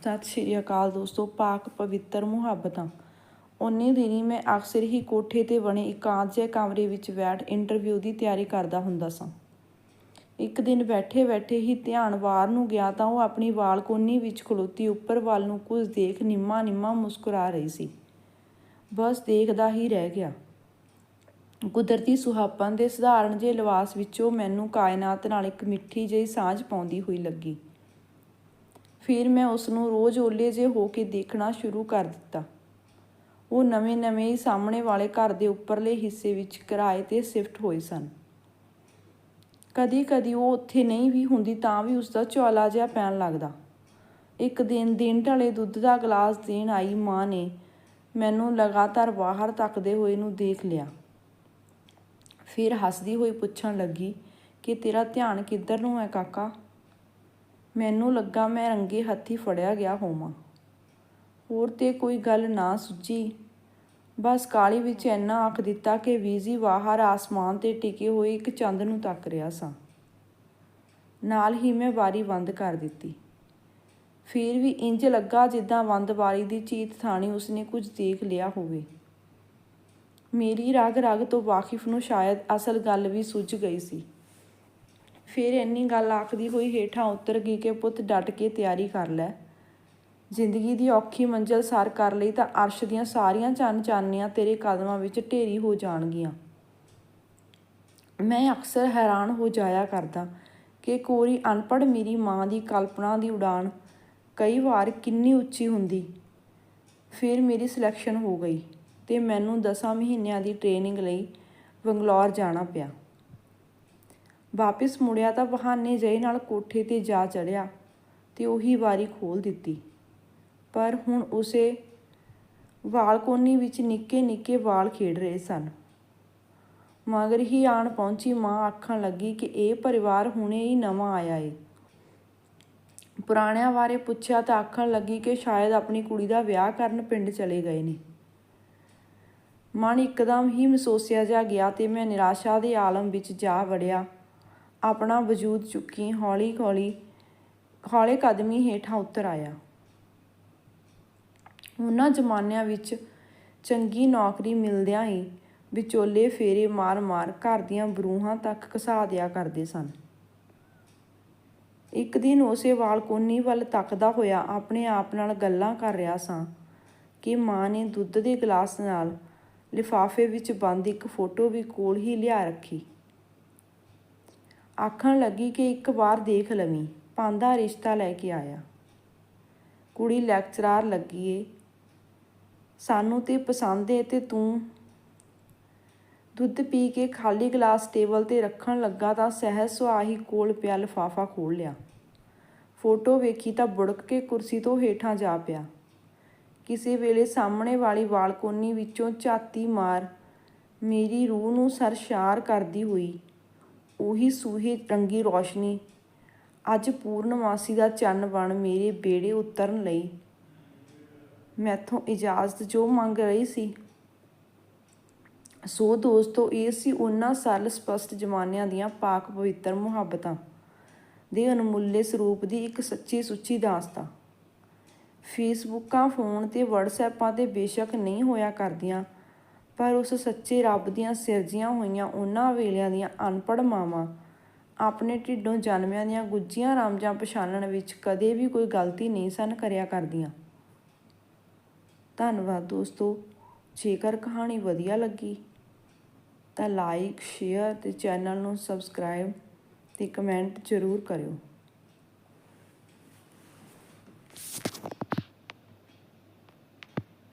ਸਤਿ ਸ਼੍ਰੀ ਅਕਾਲ ਦੋਸਤੋ, ਪਾਕ ਪਵਿੱਤਰ ਮੁਹੱਬਤਾਂ। ਉਨੇ ਦਿਨੀ ਮੈਂ ਅਕਸਰ ਹੀ ਕੋਠੇ ਤੇ ਬਣੇ ਇਕਾਂਤ ਜਿਹੇ ਕਮਰੇ ਵਿੱਚ ਬੈਠ ਇੰਟਰਵਿਊ ਦੀ ਤਿਆਰੀ ਕਰਦਾ ਹੁੰਦਾ ਸਾਂ। ਇੱਕ ਦਿਨ ਬੈਠੇ ਬੈਠੇ ਹੀ ਧਿਆਨ ਵਾਰ ਨੂੰ ਗਿਆ ਤਾਂ ਉਹ ਆਪਣੀ ਬਾਲਕੋਨੀ ਵਿੱਚ ਖਲੋਤੀ ਉੱਪਰ ਵੱਲ ਨੂੰ ਕੁਝ ਦੇਖ ਨਿੰਮਾ ਨਿੰਮਾ ਮੁਸਕਰਾ ਰਹੀ ਸੀ। ਬਸ ਦੇਖਦਾ ਹੀ ਰਹਿ ਗਿਆ। ਕੁਦਰਤੀ ਸੁਹਾਪਨ ਦੇ ਸਧਾਰਨ ਜਿਹੇ ਲਿਬਾਸ ਵਿੱਚੋਂ ਮੈਨੂੰ ਕਾਇਨਾਤ ਨਾਲ ਇੱਕ ਮਿੱਠੀ ਜਿਹੀ ਸਾਂਝ ਪਾਉਂਦੀ ਹੋਈ ਲੱਗੀ। ਫਿਰ ਮੈਂ ਉਸ ਨੂੰ ਰੋਜ਼ ਓਲੇ ਜੇ ਹੋ ਕੇ ਦੇਖਣਾ ਸ਼ੁਰੂ ਕਰ ਦਿੱਤਾ। ਉਹ ਨਵੇਂ-ਨਵੇਂ ਸਾਹਮਣੇ ਵਾਲੇ ਘਰ ਦੇ ਉੱਪਰਲੇ ਹਿੱਸੇ ਵਿੱਚ ਕਿਰਾਏ ਤੇ ਸ਼ਿਫਟ ਹੋਏ ਸਨ। ਕਦੀ-ਕਦੀ ਉਹ ਉੱਥੇ ਨਹੀਂ ਵੀ ਹੁੰਦੀ ਤਾਂ ਵੀ ਉਸ ਦਾ ਝੋਲਾ ਜਿਹਾ ਪੈਣ ਲੱਗਦਾ। ਇੱਕ ਦਿਨ ਦਿਨ ਢਲੇ ਦੁੱਧ ਦਾ ਗਲਾਸ ਦੇਣ ਆਈ ਮਾਂ ਨੇ ਮੈਨੂੰ ਲਗਾਤਾਰ ਬਾਹਰ ਤੱਕਦੇ ਹੋਏ ਨੂੰ ਦੇਖ ਲਿਆ। ਫਿਰ ਹੱਸਦੀ ਹੋਈ ਪੁੱਛਣ ਲੱਗੀ ਕਿ ਤੇਰਾ ਧਿਆਨ ਕਿੱਧਰ ਨੂੰ ਹੈ ਕਾਕਾ? ਮੈਨੂੰ ਲੱਗਾ ਮੈਂ ਰੰਗੇ ਹੱਥੀਂ ਫੜਿਆ ਗਿਆ ਹੋਵਾਂ। ਹੋਰ ਤੇ ਕੋਈ ਗੱਲ ਨਾ ਸੁੱਝੀ। ਬਸ ਕਾਲੀ ਵਿੱਚ ਇੰਨਾ ਆਖ ਦਿੱਤਾ ਕਿ ਵੀਜ਼ੀ ਬਾਹਰ ਆਸਮਾਨ ਤੇ ਟਿਕੇ ਹੋਏ ਇੱਕ ਚੰਦ ਨੂੰ ਤੱਕ ਰਿਹਾ ਸਾਂ। ਨਾਲ ਹੀ ਮੈਂ ਵਾਰੀ ਬੰਦ ਕਰ ਦਿੱਤੀ। ਫਿਰ ਵੀ ਇੰਜ ਲੱਗਾ ਜਿੱਦਾਂ ਬੰਦ ਵਾਰੀ ਦੀ ਚੀਤ ਥਾਣੀ ਉਸਨੇ ਕੁਝ ਦੇਖ ਲਿਆ ਹੋਵੇ। ਮੇਰੀ ਰਗ ਰਗ ਤੋਂ ਵਾਕਿਫ ਨੂੰ ਸ਼ਾਇਦ ਅਸਲ ਗੱਲ ਵੀ ਸੁੱਝ ਗਈ ਸੀ। ਫਿਰ ਇੰਨੀ ਗੱਲ ਆਖਦੀ ਹੋਈ ਹੇਠਾਂ ਉਤਰ ਗਈ ਕਿ ਪੁੱਤ ਡਟ ਕੇ ਤਿਆਰੀ ਕਰ ਲੈ। ਜ਼ਿੰਦਗੀ ਦੀ ਔਖੀ ਮੰਜ਼ਲ ਸਰ ਕਰ ਲਈ ਤਾਂ ਅਰਸ਼ ਦੀਆਂ ਸਾਰੀਆਂ ਚੰਨ ਚਾਨੀਆਂ ਤੇਰੇ ਕਦਮਾਂ ਵਿੱਚ ਢੇਰੀ ਹੋ ਜਾਣਗੀਆਂ। ਮੈਂ ਅਕਸਰ ਹੈਰਾਨ ਹੋ ਜਾਇਆ ਕਰਦਾ ਕਿ ਕੋਰੀ ਅਨਪੜ ਮੇਰੀ ਮਾਂ ਦੀ ਕਲਪਨਾ ਦੀ ਉਡਾਨ ਕਈ ਵਾਰ ਕਿੰਨੀ ਉੱਚੀ ਹੁੰਦੀ। ਫਿਰ ਮੇਰੀ ਸਿਲੈਕਸ਼ਨ ਹੋ ਗਈ ਤੇ ਮੈਨੂੰ 10 ਮਹੀਨਿਆਂ ਦੀ ਟ੍ਰੇਨਿੰਗ ਲਈ ਬੰਗਲੌਰ ਜਾਣਾ ਪਿਆ। ਵਾਪਿਸ ਮੁੜਿਆ ਤਾਂ ਬਹਾਨੇ ਜਈ ਨਾਲ ਕੋਠੇ ਤੇ ਜਾ ਚੜਿਆ ਤੇ ਉਹੀ ਵਾਰੀ ਖੋਲ ਦਿੱਤੀ। ਪਰ ਹੁਣ ਉਸੇ ਵਾਲਕੋਨੀ ਵਿੱਚ ਨਿੱਕੇ ਨਿੱਕੇ ਵਾਲ ਖੇਡ ਰਹੇ ਸਨ। ਮਗਰ ਹੀ ਆਣ ਪਹੁੰਚੀ ਮਾਂ ਆਖਣ ਲੱਗੀ ਕਿ ਇਹ ਪਰਿਵਾਰ ਹੁਣੇ ਹੀ ਨਵਾਂ ਆਇਆ ਏ। ਪੁਰਾਣਿਆਂ ਬਾਰੇ ਪੁੱਛਿਆ ਤਾਂ ਆਖਣ ਲੱਗੀ ਕਿ ਸ਼ਾਇਦ ਆਪਣੀ ਕੁੜੀ ਦਾ ਵਿਆਹ ਕਰਨ ਪਿੰਡ ਚਲੇ ਗਏ ਨੇ। ਮਨ ਇੱਕਦਮ ਹੀ ਮਸੋਸਿਆ ਜਾ ਗਿਆ ਤੇ ਮੈਂ ਨਿਰਾਸ਼ਾ ਦੇ ਆਲਮ ਵਿੱਚ ਜਾ ਵੜਿਆ। ਆਪਣਾ ਵਜੂਦ ਚੁੱਕੀ ਹੌਲੀ ਹੌਲੀ ਹੌਲੇ ਕਦਮੀ ਹੇਠਾਂ ਉਤਰ ਆਇਆ। ਉਹਨਾਂ ਜ਼ਮਾਨਿਆਂ ਵਿੱਚ ਚੰਗੀ ਨੌਕਰੀ ਮਿਲਦਿਆਂ ਹੀ ਵਿਚੋਲੇ ਫੇਰੇ ਮਾਰ-ਮਾਰ ਘਰ ਦੀਆਂ ਬਰੂਹਾਂ ਤੱਕ ਘਸਾ ਦਿਆ ਕਰਦੇ ਸਨ। ਇੱਕ ਦਿਨ ਉਸੇ ਵਾਲਕੋਨੀ ਵੱਲ ਤੱਕਦਾ ਹੋਇਆ ਆਪਣੇ ਆਪ ਨਾਲ ਗੱਲਾਂ ਕਰ ਰਿਹਾ ਸਾਂ ਕਿ ਮਾਂ ਨੇ ਦੁੱਧ ਦੇ ਗਲਾਸ ਨਾਲ ਲਿਫਾਫੇ ਵਿੱਚ ਬੰਦ ਇੱਕ ਫੋਟੋ ਵੀ ਕੋਲ ਹੀ ਲਿਆ ਰੱਖੀ। ਆਖਣ ਲੱਗੀ ਕਿ ਇੱਕ ਵਾਰ ਦੇਖ ਲਵੀਂ, ਪਾਂਦਾ ਰਿਸ਼ਤਾ ਲੈ ਕੇ ਆਇਆ। ਕੁੜੀ ਲੈਕਚਰਾਰ ਲੱਗੀ ਏ। ਸਾਨੂੰ ਤੇ ਪਸੰਦ ਏ ਤੇ ਤੂੰ ਦੁੱਧ ਪੀ ਕੇ ਖਾਲੀ ਗਲਾਸ ਟੇਬਲ ਤੇ ਰੱਖਣ ਲੱਗਾ ਤਾਂ ਸਹਿਜ ਸੁਆਹੀ ਕੋਲ ਪਿਆ ਲਫਾਫਾ ਖੋਲ ਲਿਆ। ਫੋਟੋ ਵੇਖੀ ਤਾਂ ਬੁੜਕ ਕੇ ਕੁਰਸੀ ਤੋਂ ਹੇਠਾਂ ਜਾ ਪਿਆ। ਕਿਸੇ ਵੇਲੇ ਸਾਹਮਣੇ ਵਾਲੀ ਬਾਲਕੋਨੀ ਵਿੱਚੋਂ ਝਾਤੀ ਮਾਰ ਮੇਰੀ ਰੂਹ ਨੂੰ ਸਰਸ਼ਾਰ ਕਰਦੀ ਹੋਈ ਉਹੀ ਸੂਹੇ ਰੰਗੀ ਰੋਸ਼ਨੀ। ਅੱਜ ਪੂਰਨਮਾਸੀ ਦਾ ਚੰਨ ਬਣ ਮੇਰੇ ਬੇੜੇ ਉਤਰਨ ਲਈ। ਮੈਥੋਂ ਇਜਾਜ਼ਤ ਜੋ ਮੰਗ ਰਹੀ ਸੀ। ਸੋ ਦੋਸਤੋ, ਇਹ ਸੀ ਉਹਨਾਂ ਸਰਲ ਸਪਸ਼ਟ ਜ਼ਮਾਨਿਆਂ ਦੀਆਂ ਪਾਕ ਪਵਿੱਤਰ ਮੁਹੱਬਤਾਂ ਦੇ ਅਨਮੁੱਲੇ ਸਰੂਪ ਦੀ ਇੱਕ ਸੱਚੀ ਸੁੱਚੀ ਦਾਸਤਾ। ਫੇਸਬੁੱਕਾਂ, ਫੋਨ ਤੇ ਵਟਸਐਪਾਂ ਤੇ ਬੇਸ਼ੱਕ ਨਹੀਂ ਹੋਇਆ ਕਰਦੀਆਂ। ਪਰ ਉਸ ਸੱਚੇ ਰੱਬ ਦੀਆਂ ਸਿਰਜੀਆਂ ਹੋਈਆਂ ਉਹਨਾਂ ਵੇਲਿਆਂ ਦੀਆਂ ਅਨਪੜ ਮਾਵਾਂ, ਆਪਣੇ ਢਿੱਡੋਂ ਜਨਮਿਆਂ ਦੀਆਂ ਗੁੱਜੀਆਂ ਰਾਮਜਾਂ ਪਛਾਣਨ ਵਿੱਚ ਕਦੇ ਵੀ ਕੋਈ ਗਲਤੀ ਨਹੀਂ ਸਨ ਕਰਿਆ ਕਰਦੀਆਂ। ਧੰਨਵਾਦ ਦੋਸਤੋ, ਜੇਕਰ ਕਹਾਣੀ ਵਧੀਆ ਲੱਗੀ, ਤਾਂ ਲਾਈਕ ਸ਼ੇਅਰ ਤੇ ਚੈਨਲ ਨੂੰ ਸਬਸਕ੍ਰਾਈਬ ਤੇ ਕਮੈਂਟ ਜ਼ਰੂਰ ਕਰਿਓ।